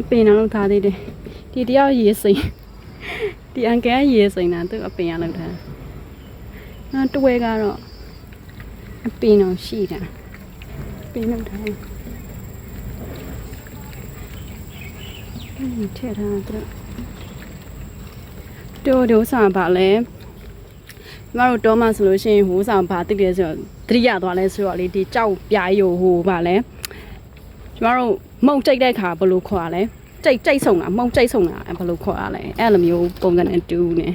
အပင်တော့လောက်ထားသေးတယ်ဒီတယောက်ရေစိမ်ဒီအန်ကယ်ရေစိမ်တာသူအပင်ရလောက်ထားနောက်တွဲကတော့အပင်တော့ရှိတာအပင်လောက်ထားတယ်ဒီထည့်ထားတယ်တို့တို့စားပါလဲကျမတို့တော့မှဆိုလို့ရှိရင်ဟိုဆောင်ဘာတိတယ်ဆိုတော့တတိယသွားလဲဆိုတော့လေဒီကြောက်ပြားရိုဟိုပါလဲကျမတို့ မုံကြိတ်တဲ့ခါဘယ်လိုခေါ်ရလဲကြိတ်ကြိတ်ဆုံးတာမုံကြိတ်ဆုံးတာအဲ့ဘယ်လိုခေါ်ရလဲအဲ့လိုမျိုးပုံစံနဲ့တူနေ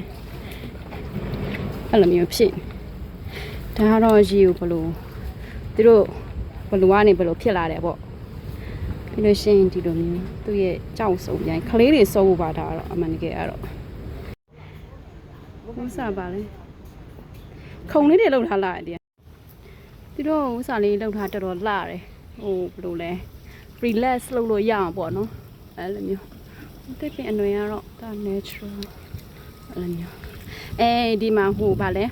အဲ့လိုမျိုးဖြစ်နေဒါကတော့ရေကိုဘယ်လိုသူတို့ဘယ်လိုကနေဘယ်လိုဖြစ်လာတယ်ပေါ့ပြီးလို့ရှိရင်ဒီလိုမျိုးသူ့ရဲ့ကြောက်ဆုံးပြန်ကလေးတွေစိုးဖို့ပါဒါကတော့အမှန်တကယ်အဲ့တော့ဘုစားပါလဲခုံလေးတွေလောက်ထားလာတယ်ဒီတော့ဥစားလေးလောက်ထားတော်တော်လှတယ်ဟိုဘယ်လိုလဲ relax လုပ်လို့ရအောင်ပေါ့နော်အဲ့လိုမျိုးတိတ်ပင်အနွေကတော့ဒါ natural အဲ့လိုမျိုးအဲဒီမှာဟိုဗာလဲ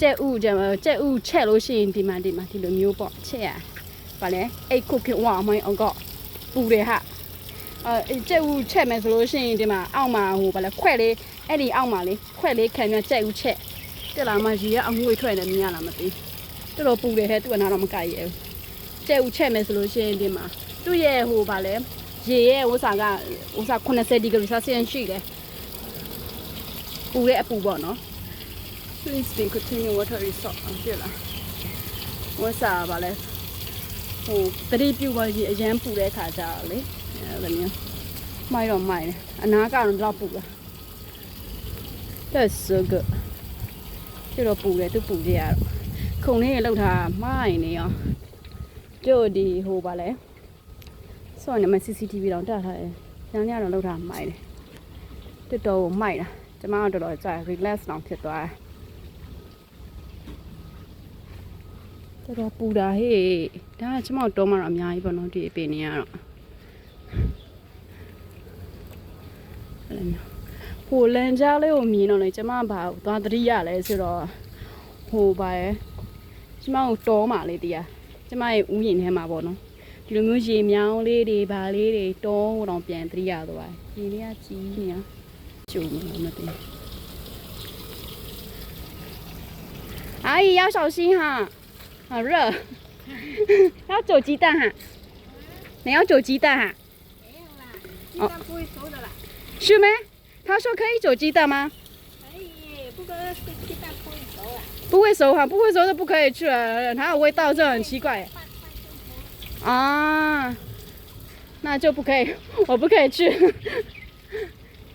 ကြက်ဥကြက်ကြက်ဥချက်လို့ရှိရင်ဒီမှာဒီမှာဒီလိုမျိုးပေါ့ချက်ရဗာလဲအိတ်ခုခင်ဝါမိုင်းအောင်ကပူတယ်ဟာအဲကြက်ဥချက်မယ်ဆိုလို့ရှိရင်ဒီမှာအောက်မှာဟိုဗာလဲခွက်လေးအဲ့ဒီအောက်မှာလေးခွက်လေးခံရကြက်ဥချက်တက်လာမှရီရအငွေထွက်နေမြင်ရလားမသိတော်တော်ပူတယ်ဟဲ့သူကနားတော့မကြိုက်ရဘူးကြက်ဥချက်မယ်ဆိုလို့ရှိရင်ဒီမှာ သူ့ရဲ့ဟိုဗာလဲရေရဲ့ဝစာကဝစာ80ဒီဂရီဆယ်ဆီယပ်ရှိတယ်ပူတဲ့အပူပေါ့နော် Please be continue water resort ပြလားဝစာဗာလဲဟိုတတိပြုတ်ပါကြီးအရန်ပူတဲ့ခါကြတော့လေအဲ့လိုမျိုးမိုက်တော့မိုက်တယ်အနာကတော့တော့ပူတာ That's so good ကျတော့ပူတယ်သူပူကြရတော့ခုံလေးရေလောက်ထားမိုက်နေရောတို့ဒီဟိုဗာလဲ ဆော့နေမှာ CCTV တောင်တက်ထားတယ်။ညညတော့လောက်ထားမိုက်တယ်။တက်တော်ကိုမိုက်တာ။ကျမတို့တော်တော်ကြာ relax တောင်ဖြစ်သွားတယ်။တော်တော်ပူတာဟေ့။ဒါကကျမတို့တော့မှတော့အများကြီးပေါ့နော်ဒီအပင်တွေကတော့။အဲ့လိုမျိုးဟိုလန်ကြားလေးကိုမြင်တော့လေကျမဘာသွားတတိရလဲဆိုတော့ဟိုပါရဲ့ကျမကိုတောမှာလေးတရားကျမရဲ့ဥယျာဉ်ထဲမှာပေါ့နော် ဒီလိုမျိုးရေမြောင်းလေးတွေဗာလေးတွေတောတော့ပြန်တရိရသွားရေလေးကကြီးနေတာကျုံလို့မသိ阿姨要小心哈，好热，要煮鸡蛋哈，你要煮鸡蛋哈，没有啦，鸡蛋不会熟的啦。是吗？他说可以煮鸡蛋吗？可以，不过这鸡蛋不会熟啦。不会熟哈，不会熟就不可以吃了，它有味道，这很奇怪耶。半半生熟。 啊，那就不可以，我不可以去。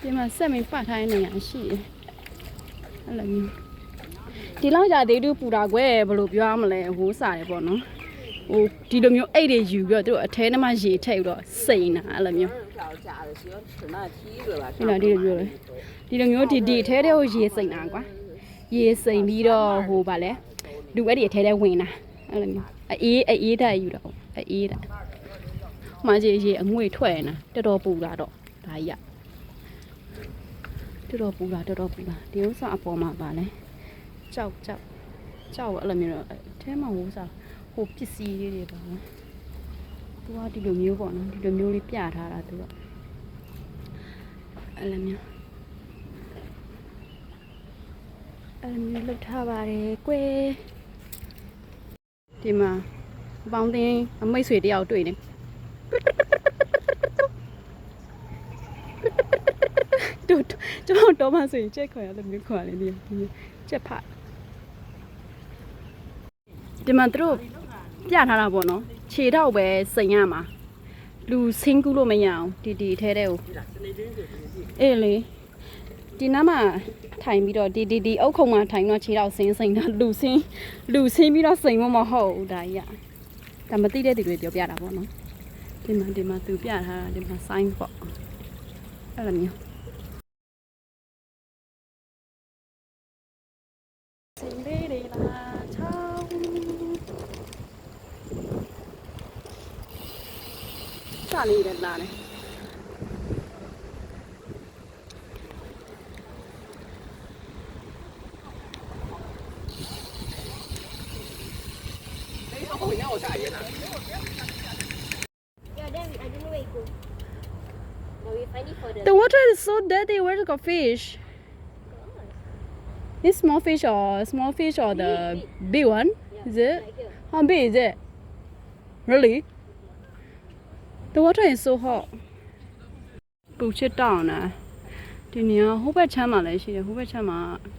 ဒီမှာဆက်မင်းပတ်ထားတဲ့နေရာရှိတယ်။အဲ့လိုမျိုးဒီလောက်ကြာဒေတူပူတာကွယ်ဘယ်လိုပြောရမလဲဟိုးစားတယ်ပေါ့နော်။ဟိုဒီလိုမျိုးအိတ်တွေယူပြီးတော့သူတို့အထဲထဲမှာရေထည့်ပြီးတော့စိန်တာအဲ့လိုမျိုး 票价的喜欢吃那梯子了。 ဒီလိုဒီလိုမျိုးလေဒီလိုမျိုးဒီဒီအထဲထဲကိုရေစိန်တာကွာရေစိန်ပြီးတော့ဟိုဗာလဲလူအဲ့ဒီအထဲထဲဝင်တာအဲ့လိုမျိုးအေးအေးဓာတ်ယူတာ အေးဓာတ်မှကြီးရေအငွေထွက်နေတာတော်တော်ပူတာတော့ဒါကြီးကတော်တော်ပူတာတော်တော်ပူတာဒီဥစ္စာအပေါ်မှာဗာလဲကြောက်ကြောက်ကြောက်အဲ့လိုမျိုးတော့အထဲမှာဟိုဥစ္စာဟိုပစ္စည်းလေးတွေပါနော်သူကဒီလိုမျိုးပေါ့နော်ဒီလိုမျိုးလေးပြထားတာသူကအဲ့လိုမျိုးအဲ့လိုမျိုးလုပ်ထားပါတယ်ကွယ်ဒီမှာ အပေါင်းတင်းအမိတ်ဆွေတယောက်တွေ့နေတို့ကျွန်တော်တော့မှဆိုရင်ချက်ခွာရလို့မျိုးခွာလေဒီချက်ဖတ်ဒီမှာသူတို့ပြထားတာပေါ့နော်ခြေတော့ပဲစိန်ရမှာလူဆင်းကူးလို့မရအောင်ဒီဒီထဲတဲ့ကိုအေးလေဒီနားမှာထိုင်ပြီးတော့ဒီဒီဒီအုတ်ခုံမှာထိုင်တော့ခြေတော့ဆင်းစိန်တာလူဆင်းလူဆင်းပြီးတော့စိန်မမဟုတ်ဘူးဒါကြီးက ဒါမသိတဲ့သူတွေပြောပြတာပေါ့နော်ဒီမှာဒီမှာသူပြထားတာဒီမှာ sign ပေါ့အဲ့လိုမျိုးစိန်လေးတွေလာချောင်းချလေးတယ်လာတယ် the The water is so dirty. Where's the fish? This small fish or small fish or the big one? Is it? like here. How big is it? Really? The water is so hot. ပူချစ်တောင်းနေဒီနေရာဟိုဘက်ချမ်းမှာလည်းရှိတယ်ဟိုဘက်ချမ်းမှာ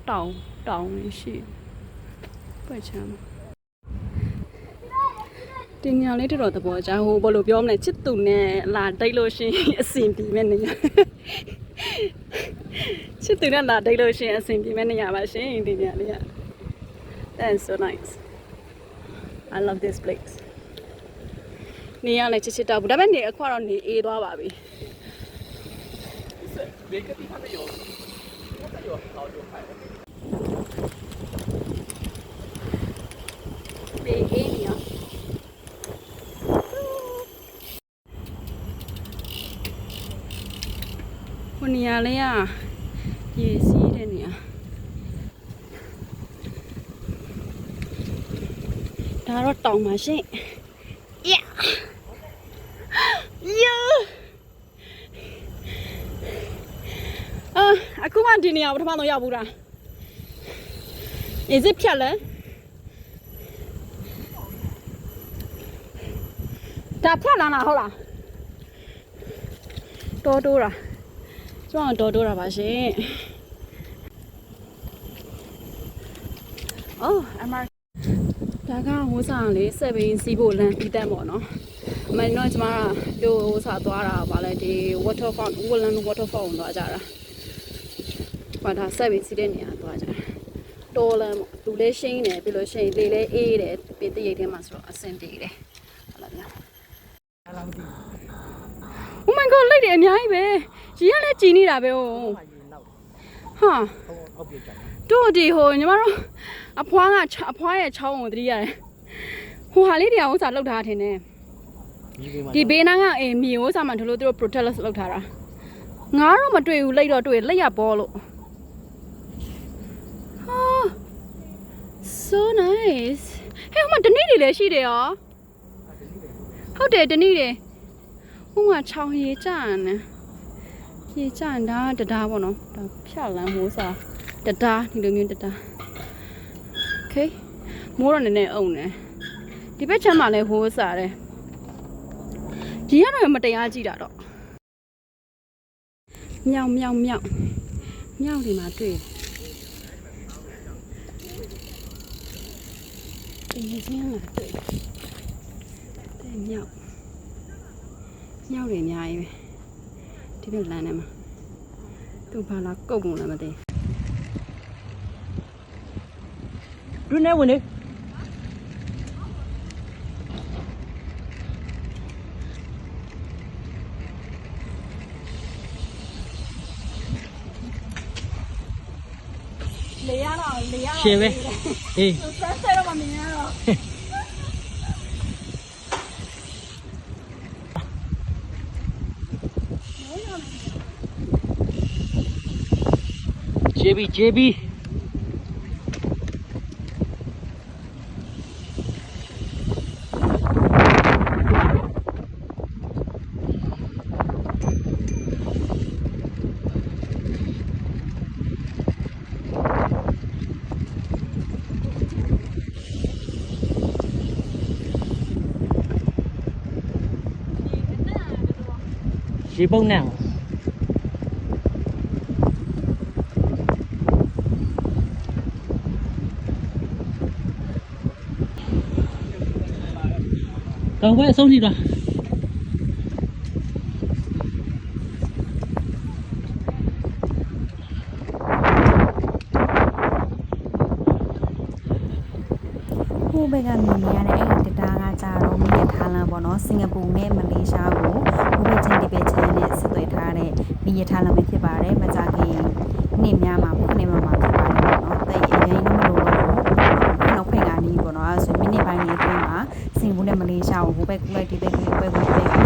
တောင်းတောင်းနေရှိတယ်ဟိုဘက်ချမ်းမှာ တင်ညာလေးတော်သဘောကျဟိုဘလို့ပြောမလဲချစ်သူနဲ့လာတိတ်လို့ရှင်အဆင်ပြေမဲ့နေရချစ်သူနဲ့လာတိတ်လို့ရှင်အဆင်ပြေမဲ့နေရပါရှင်တင်ညာလေးက That's so nice I love this place နေရလဲချစ်ချစ်တောက်ဘူးဒါပေမဲ့နေအခွာတော့နေအေးသွားပါပြီဘေကတိဖတ်ရောဖတ်ရောဟောတော့ဖိုင်ဘေအေး နေရောဟိုနေရာလေးကရေစီးတဲ့နေရာဒါတော့တောင်ပါရှင် Yeah Yeah အာအခုမှဒီနေရာကိုပထမဆုံးရောက်ဘူးလား Is it ဖြတ်လဲဒါဖြတ်လာလားဟုတ်လားတော်တိုးတာ ကျမတော်တိုးတာပါရှင်အော်အမဒါကဟိုစားလေး7ဘင်းစီးဖို့လမ်းပြီးတက်ပေါ့နော်အမှန်တော့ကျမကတို့ဟိုစားသွားတာဗာလဲဒီ waterfall Woodland waterfall ကိုသွားကြတာဘာဒါ7ဘင်းစီးတဲ့နေရာသွားကြတာတော်လမ်းပေါ့လူလေးရှင်းနေပြီးလို့ရှိရင်လေလေးအေးတယ်ပြင်တရိတ်ထဲမှာဆိုတော့အဆင်ပြေတယ်ဟုတ်လားဗျာ Oh my god လိုက်တယ်အများကြီးပဲ ရေကလည်းကြည်နေတာပဲဟိုဟာတို့ဒီဟိုညီမတို့အဖွားကအဖွားရဲ့ချောင်းကိုတတိရတယ်ဟိုဟာလေးတရားဥစားလောက်ထားထင်တယ်ဒီဘေးနားကအေးမြေဥစားမှတို့လို့သူတို့ protect လောက်ထားတာငါတော့မတွေ့ဘူးလိုက်တော့တွေ့လက်ရပေါ်လို့ဟာ so nice ဟဲ့ဟိုမှာတနေ့တွေလည်းရှိတယ်ရောဟုတ်တယ်တနေ့တွေဟိုမှာချောင်းရေကြရတယ် ဖြေချရင်ဒါတတားပေါ့နော်ဒါဖြလန်းမိုးစာတတားဒီလိုမျိုးတတား Okay မိုးတော့နည်းနည်းအုံနေဒီဘက်ချမ်းမှာလည်းဟိုးစားတယ်ဒီကတော့မတရားကြည့်တာတော့မြောင်မြောင်မြောင်မြောင်ဒီမှာတွေ့ဒီချင်းလာတွေ့မြောင်မြောင်တွေအများကြီးပဲ ဒီဘက်လမ်းထဲမှာသူဘာလာကုတ်ပုံလည်းမသိတွင်းနေဝင်နေလေရတော့လေရရှယ်ပဲအေး ဆက်ဆက်တော့မမြင်ရတော့ ကျေးပြီကျေးပြီရေ တော့ဘယ်အဆုံးထိတော့ဟိုဘက်ကမြင်နေရတဲ့အဲ့ဒီတတားကကြတော့မိရထားလမ်းပေါ့နော်စင်ကာပူနဲ့မလေးရှားကိုဟိုဘက်ချင်းဒီဘက်ချင်းနဲ့ဆက်သွယ်ထားတဲ့မိရထားလမ်းပဲဖြစ်ပါတယ်မကြခင်နေ့များမှာခုနေ့မှာမှာဖြစ်ပါတယ်ပေါ့နော်တိတ်အရင်တော့မလို့တော့နောက်ဖွင့်ကနေပေါ့နော်အဲဆိုမိန စ်ပိုင်းလေးအတွင်းမှာစင်